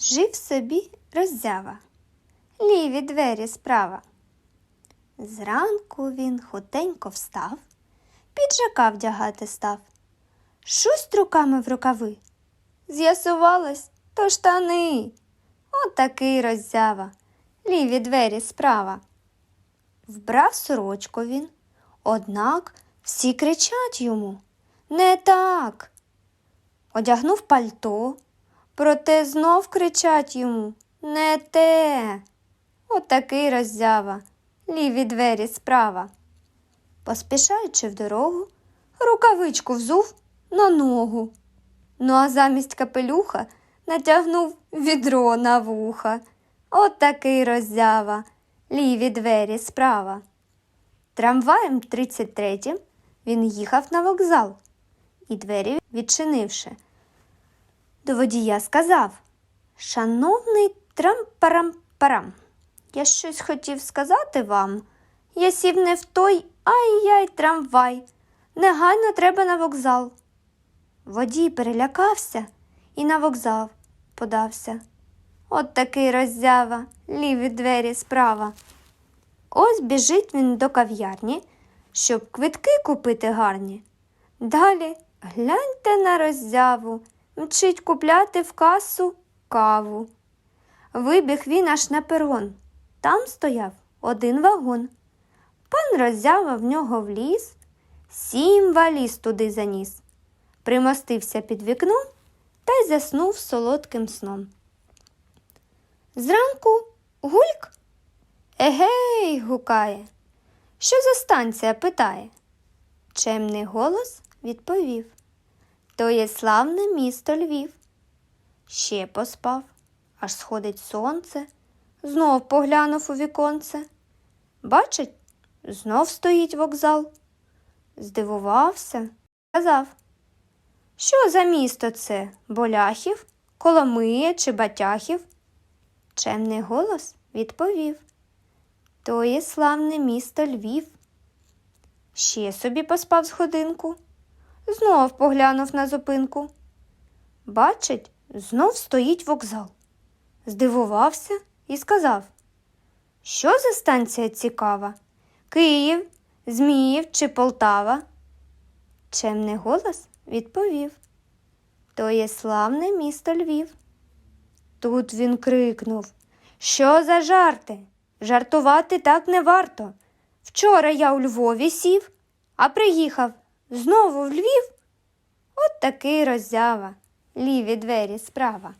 Жив собі роззява, ліві двері справа. Зранку він хутенько встав, піджака вдягати став. Шусть руками в рукави. З'ясувалось, то штани. От роззява, ліві двері справа. Вбрав сорочку він, однак всі кричать йому не так. Одягнув пальто, проте знов кричать йому не те. От роззява, ліві двері справа. Поспішаючи в дорогу, рукавичку взув на ногу. Ну а замість капелюха натягнув відро на вуха. От роззява, ліві двері справа. Трамваєм 33 він їхав на вокзал і двері відчинивши. До водія сказав Шановний трам-парам-парам, я щось хотів сказати вам. Я сів не в той ай-яй трамвай. Негайно треба на вокзал. Водій перелякався і на вокзал подався. От такий роззява, ліві двері справа. Ось біжить він до кав'ярні, щоб квитки купити гарні. Далі гляньте на роззяву, мчить купляти в касу каву. Вибіг він аж на перон. Там стояв один вагон. Пан роззява в нього вліз, сім валіз туди заніс, примостився під вікном та й заснув солодким сном. Зранку гульк. Егей, гукає. Що за станція? питає. Чемний голос відповів. То є славне місто Львів. Ще поспав, аж сходить сонце, знов поглянув у віконце. Бачить, знов стоїть вокзал. Здивувався, сказав, що за місто це? Боляхів, Коломиє чи Батяхів? Чемний голос відповів. То є славне місто Львів. Ще собі поспав з годинку, знов поглянув на зупинку. Бачить, знов стоїть вокзал. Здивувався і сказав, що за станція цікава? Київ, Зміїв чи Полтава? Чемний голос відповів. То є славне місто Львів. Тут він крикнув Що за жарти? Жартувати так не варто. Вчора я у Львові сів, а приїхав знову в Львів. От такий роззява, ліві двері справа.